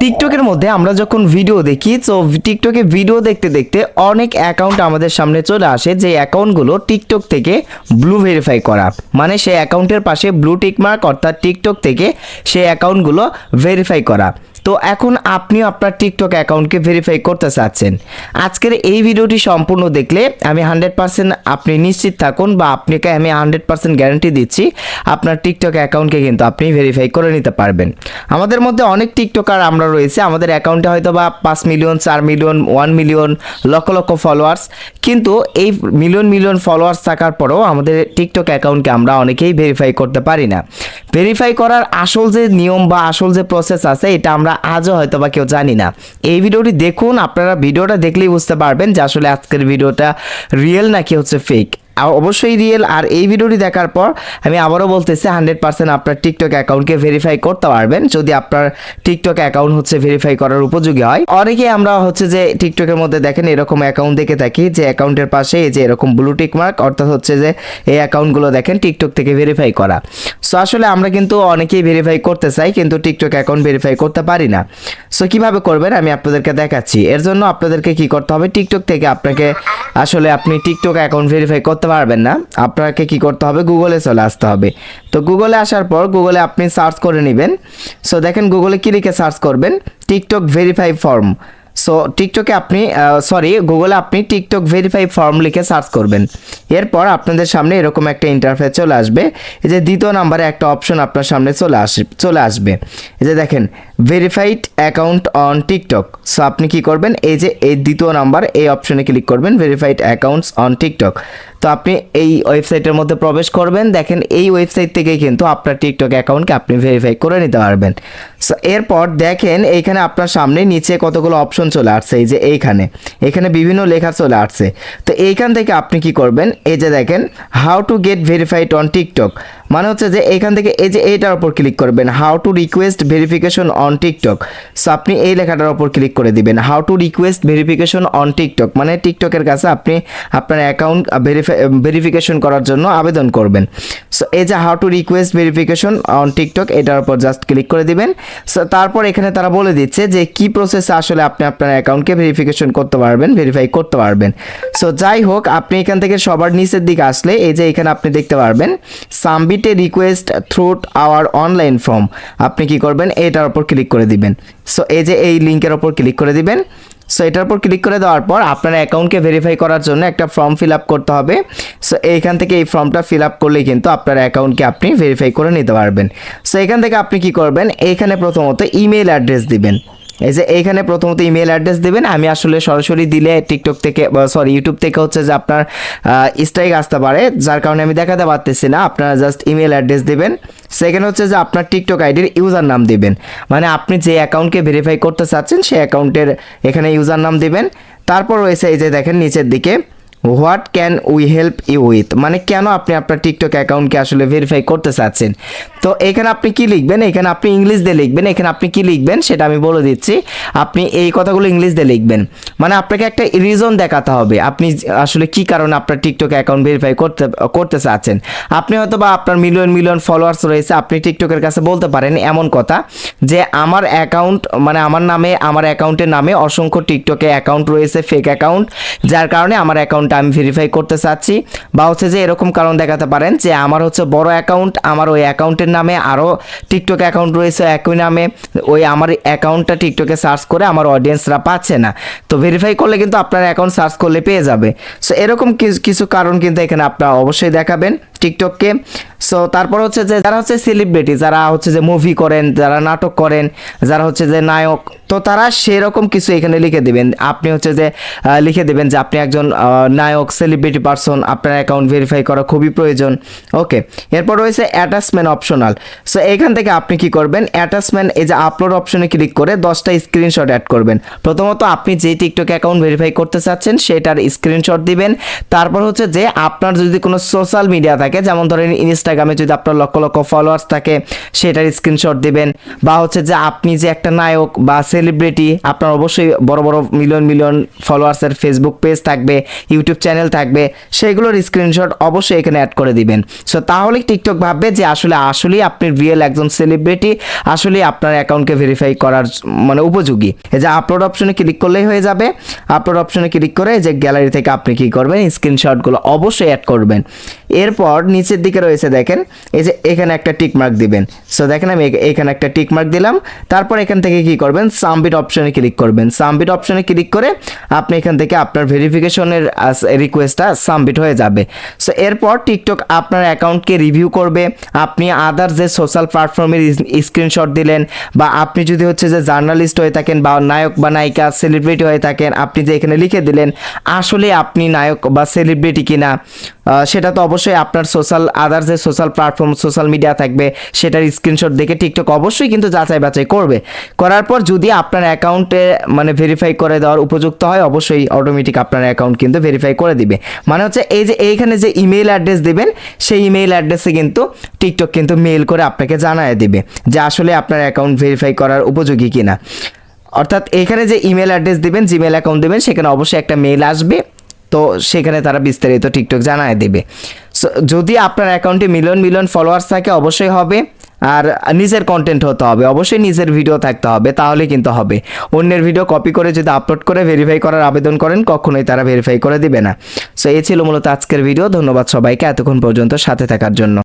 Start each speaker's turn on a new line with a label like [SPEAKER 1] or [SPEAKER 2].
[SPEAKER 1] টিকটকের মধ্যে আমরা যখন ভিডিও দেখি তো টিকটকে ভিডিও দেখতে দেখতে অনেক অ্যাকাউন্ট আমাদের সামনে চলে আসে, যে অ্যাকাউন্টগুলো টিকটক থেকে ব্লু ভেরিফাই করা। মানে সেই অ্যাকাউন্টের পাশে ব্লু টিকমার্ক অর্থাৎ টিকটক থেকে সেই অ্যাকাউন্টগুলো ভেরিফাই করা। তো এখন আপনিও আপনার টিকটক অ্যাকাউন্টকে ভেরিফাই করতে চাচ্ছেন। আজকের এই ভিডিওটি সম্পূর্ণ দেখলে আমি হান্ড্রেড পার্সেন্ট আপনি নিশ্চিত থাকুন বা আপনাকে আমি হান্ড্রেড পার্সেন্ট গ্যারান্টি দিচ্ছি, আপনার টিকটক অ্যাকাউন্টকে কিন্তু আপনি ভেরিফাই করে নিতে পারবেন। আমাদের মধ্যে অনেক টিকটকার আমরা রয়েছে। আমাদের অ্যাকাউন্টে হয়তো বা পাঁচ মিলিয়ন চার million one million lakh lakh followers কিন্তু এই মিলিয়ন মিলিয়ন ফলোয়ার্স থাকার পরেও আমাদের টিকটক অ্যাকাউন্টকে আমরা অনেকেই ভেরিফাই করতে পারি না। ভেরিফাই করার আসল যে নিয়ম বা আসল যে প্রসেস আছে, এটা আমরা আজও হয়তো বা কেউ জানি না। এই ভিডিওটি দেখুন, আপনারা ভিডিওটা দেখলেই বুঝতে পারবেন যে আসলে আজকের ভিডিওটা রিয়েল নাকি হচ্ছে ফেক অবশ্যই রিয়েল আর এই ভিডিওটি দেখার পর আমি আবারও বলতেছি হান্ড্রেড পার্সেন্ট আপনার টিকটক অ্যাকাউন্টকে ভেরিফাই করতে পারবেন। যদি আপনার টিকটক অ্যাকাউন্ট হচ্ছে ভেরিফাই করার উপযোগী হয়। অনেকে আমরা হচ্ছে যে টিকটকের মধ্যে দেখেন, এরকম অ্যাকাউন্ট দেখে থাকি যে অ্যাকাউন্টের পাশে এই যে এরকম ব্লু টিক মার্ক অর্থাৎ হচ্ছে যে এই অ্যাকাউন্টগুলো দেখেন টিকটক থেকে ভেরিফাই করা। সো আসলে আমরা কিন্তু অনেকেই ভেরিফাই করতে চাই, কিন্তু টিকটক অ্যাকাউন্ট ভেরিফাই করতে পারি না। সো কীভাবে করবেন? আমি আপনাদেরকে দেখাচ্ছি। এর জন্য আপনাদেরকে কি করতে হবে? টিকটক থেকে আপনাকে আসলে আপনি টিকটক অ্যাকাউন্ট ভেরিফাই করতে পারবেন না। আপনাকে কি করতে হবে? গুগলে চলে আসতে হবে। তো গুগলে আসার পর গুগলে আপনি সার্চ করে নেবেন। সো দেখেন গুগলে কি লিখে সার্চ করবেন? টিকটক ভেরিফাই ফর্ম সো টিকটকে আপনি সরি গুগলে আপনি টিকটক ভেরিফাই ফর্ম লিখে সার্চ করবেন। এরপর আপনাদের সামনে এরকম একটা ইন্টারফেস চলে আসবে। এই যে দ্বিতীয় নাম্বারে একটা অপশন আপনার সামনে চলে আসে, চলে আসবে। এই যে দেখেন verified account on TikTok so আপনি কি করবেন? এই যে, এই দ্বিতীয় নাম্বার, এই অপশনে ক্লিক করবেন ভেরিফাইড অ্যাকাউন্টস অন টিকটক তো আপনি এই ওয়েবসাইটের মধ্যে প্রবেশ করবেন, দেখেন এই ওয়েবসাইট থেকেই কিন্তু আপনার টিকটক অ্যাকাউন্টকে আপনি ভেরিফাই করে নিতে পারবেন। সো এরপর দেখেন, এইখানে আপনার সামনে নিচে কতগুলো অপশন চলে আসছে, এই যে এইখানে। এখানে বিভিন্ন লেখা চলে আসছে। তো এইখান থেকে আপনি কি করবেন? এই যে দেখেন how to get verified on TikTok মানে হচ্ছে যে এখান থেকে এই যে এইটার ওপর ক্লিক করবেন how to request verification on TikTok so আপনি এই লেখাটার ওপর ক্লিক করে দিবেন how to request verification on TikTok মানে টিকটকের কাছে আপনি আপনার অ্যাকাউন্ট ভেরিফিকেশন করার জন্য আবেদন করবেন। সো এই যে how to request verification on TikTok এটার উপর জাস্ট ক্লিক করে দিবেন। সো তারপর এখানে তারা বলে দিচ্ছে যে কি প্রসেসে আসলে আপনি আপনার অ্যাকাউন্টকে ভেরিফিকেশন করতে পারবেন ভেরিফাই করতে পারবেন। সো যাই হোক, আপনি এখান থেকে সবার নিচের দিকে আসলে এই যে এখানে আপনি দেখতে পারবেন a request through our online form আপনি কি করবেন, এটার উপর ক্লিক করে দিবেন। সো এই যে এই লিঙ্কের উপর ক্লিক করে দিবেন। সো এটার উপর ক্লিক করে দেওয়ার পর আপনার অ্যাকাউন্টকে ভেরিফাই করার জন্য একটা ফর্ম ফিল আপ করতে হবে। সো এইখান থেকে এই ফর্মটা ফিল আপ করলেই কিন্তু আপনার অ্যাকাউন্টকে আপনি ভেরিফাই করে নিতে পারবেন। সো এখান থেকে আপনি কি করবেন? এখানে প্রথমত ইমেল অ্যাড্রেস দিবেন। এই যে এইখানে প্রথমত ইমেল অ্যাড্রেস দেবেন। আমি আসলে সরাসরি দিলে টিকটক থেকে সরি ইউটিউব থেকে হচ্ছে যে আপনার স্ট্রাইক আসতে পারে। যার কারণে আমি দেখাতে পারতেছি না। আপনারা জাস্ট ইমেল অ্যাড্রেস দেবেন। সেকেন্ড হচ্ছে যে আপনার টিকটক আইডির ইউজার নাম দেবেন। মানে আপনি যে অ্যাকাউন্টকে ভেরিফাই করতে চাচ্ছেন, সেই অ্যাকাউন্টের এখানে ইউজার নাম দেবেন। তারপর রয়েছে এই যে দেখেন নিচের দিকে what can we help you with মানে কেন আপনি আপনার টিকটক অ্যাকাউন্টকে আসলে ভেরিফাই করতে চাচ্ছেন? তো এখানে আপনি কি লিখবেন? এখানে আপনি ইংলিশ দিয়ে লিখবেন। এখানে আপনি কি লিখবেন? সেটা আমি বলে দিচ্ছি। আপনি এই কথাগুলো ইংলিশ দিয়ে লিখবেন। মানে আপনাকে একটা রিজন দেখাতে হবে। আপনি আসলে কি কারণে আপনার টিকটক অ্যাকাউন্ট ভেরিফাই করতে করতে চাচ্ছেন? আপনি হয়তো বা আপনার মিলিয়ন মিলিয়ন ফলোয়ার্স রয়েছে। আপনি টিকটকের কাছে বলতে পারেন এমন কথা যে, আমার অ্যাকাউন্ট মানে আমার নামে, আমার অ্যাকাউন্টের নামে অসংখ্য টিকটকে অ্যাকাউন্ট রয়েছে ফেক অ্যাকাউন্ট যার কারণে আমার অ্যাকাউন্টটা আমি ভেরিফাই করতে চাচ্ছি। বা হচ্ছে যে, এরকম কারণ দেখাতে পারেন যে, আমার হচ্ছে বড় অ্যাকাউন্ট আমার ওই অ্যাকাউন্টের নামে আরও টিকটক অ্যাকাউন্ট রয়েছে একই নামে। ওই আমার অ্যাকাউন্টটা টিকটকে সার্চ করে আমার অডিয়েন্সরা পাচ্ছে না। তো ভেরিফাই করলে কিন্তু আপনার অ্যাকাউন্ট সার্চ করলে পেয়ে যাবে। সো এরকম কিছু- কারণ কিন্তু এখানে আপনারা অবশ্যই দেখাবেন। টিকটককে। সো তারপর হচ্ছে যে যারা হচ্ছে সেলিব্রিটি যারা হচ্ছে যে মুভি করেন, যারা নাটক করেন, যারা হচ্ছে যে নায়ক, তো তারা সেরকম কিছু এখানে লিখে দিবেন। আপনি হচ্ছে যে লিখে দেবেন যে আপনি একজন নায়ক সেলিব্রিটি পারসন আপনার অ্যাকাউন্ট ভেরিফাই করা খুবই প্রয়োজন। ওকে এরপর রয়েছে অ্যাটাচমেন্ট অপশনাল সো এখান থেকে আপনি কি করবেন? অ্যাটাচমেন্ট এই যে আপলোড অপশনে ক্লিক করে দশটা স্ক্রিনশট অ্যাড করবেন। প্রথমত আপনি যে টিকটক অ্যাকাউন্ট ভেরিফাই করতে চাচ্ছেন, সেটার স্ক্রিনশট দিবেন। তারপর হচ্ছে যে আপনার যদি কোনো সোশ্যাল মিডিয়া থাকে থাকে। যেমন ধরেন ইনস্টাগ্রামে যদি আপনার লক্ষ লক্ষ ফলোয়ার্স থাকে, সেটার স্ক্রিনশট দিবেন। বা হচ্ছে যে আপনি যে একটা নায়ক বা সেলিব্রিটি আপনার অবশ্যই বড় বড় মিলিয়ন মিলিয়ন ফলোয়ার্সের ফেসবুক পেজ থাকবে ইউটিউব চ্যানেল থাকবে, সেগুলোর স্ক্রিনশট অবশ্যই এখানে অ্যাড করে দিবেন। সো তাহলে টিকটক ভাববে যে আসলে, আসলেই আপনি রিয়েল একজন সেলিব্রিটি আসলেই আপনার অ্যাকাউন্টকে ভেরিফাই করার মানে উপযোগী। এই যে আপলোড অপশনে ক্লিক করলেই হয়ে যাবে। আপলোড অপশনে ক্লিক করে যে গ্যালারি থেকে আপনি কি করবেন? স্ক্রিনশটগুলো অবশ্যই অ্যাড করবেন। এরপর নিচের দিকে রয়েছে, দেখেন। এই যে এখানে একটা টিক মার্ক দিবেন। সো দেখেন আমি এখানে একটা টিক মার্ক দিলাম। তারপর এখান থেকে কি করবেন? সাবমিট অপশনে ক্লিক করবেন। সাবমিট অপশনে ক্লিক করে আপনি এখান থেকে আপনার ভেরিফিকেশনের রিকোয়েস্টটা সাবমিট হয়ে যাবে। সো এরপর টিকটক আপনার অ্যাকাউন্টকে রিভিউ করবে। আপনি আদার যে সোশ্যাল প্ল্যাটফর্মের স্ক্রিনশট দিলেন বা আপনি যদি হচ্ছে যে জার্নালিস্ট হয়ে থাকেন বা নায়ক বা নায়িকা সেলিব্রিটি হয়ে থাকেন, আপনি যে এখানে লিখে দিলেন, আসলে আপনি নায়ক বা সেলিব্রিটি কিনা সেটা তো অবশ্যই আপনার সোশ্যাল আদার যে সোশ্যাল প্ল্যাটফর্ম সোশ্যাল মিডিয়া থাকবে, সেটার স্ক্রিনশট দেখে টিকটক অবশ্যই কিন্তু যাচাই বাছাই করবে। করার পর যদি আপনার অ্যাকাউন্টে মানে ভেরিফাই করে দেওয়ার উপযুক্ত হয়, অবশ্যই অটোমেটিক আপনার অ্যাকাউন্ট কিন্তু ভেরিফাই করে দিবে। মানে হচ্ছে এই যে, এইখানে যে ইমেল অ্যাড্রেস দেবেন, সেই ইমেল অ্যাড্রেসে কিন্তু টিকটক কিন্তু মেল করে আপনাকে জানায় দেবে যে আসলে আপনার অ্যাকাউন্ট ভেরিফাই করার উপযোগী কিনা। অর্থাৎ এখানে যে ইমেল অ্যাড্রেস দিবেন জিমেল অ্যাকাউন্ট দেবেন, সেখানে অবশ্যই একটা মেল আসবে। তো সেখানে তারা বিস্তারিত টিকটক জানায় দেবে। যদি আপনার অ্যাকাউন্টে মিলিয়ন মিলিয়ন ফলোয়ার্স থাকে, অবশ্যই হবে। আর নিজের কন্টেন্ট হতে হবে। অবশ্যই নিজের ভিডিও থাকতে হবে তাহলে কিন্তু হবে। অন্যের ভিডিও কপি করে যদি আপলোড করে ভেরিফাই করার আবেদন করেন, কখনোই তারা ভেরিফাই করে দিবে না। সো এই ছিল মূলত আজকের ভিডিও ধন্যবাদ সবাইকে। এতক্ষণ পর্যন্ত সাথে থাকার জন্য।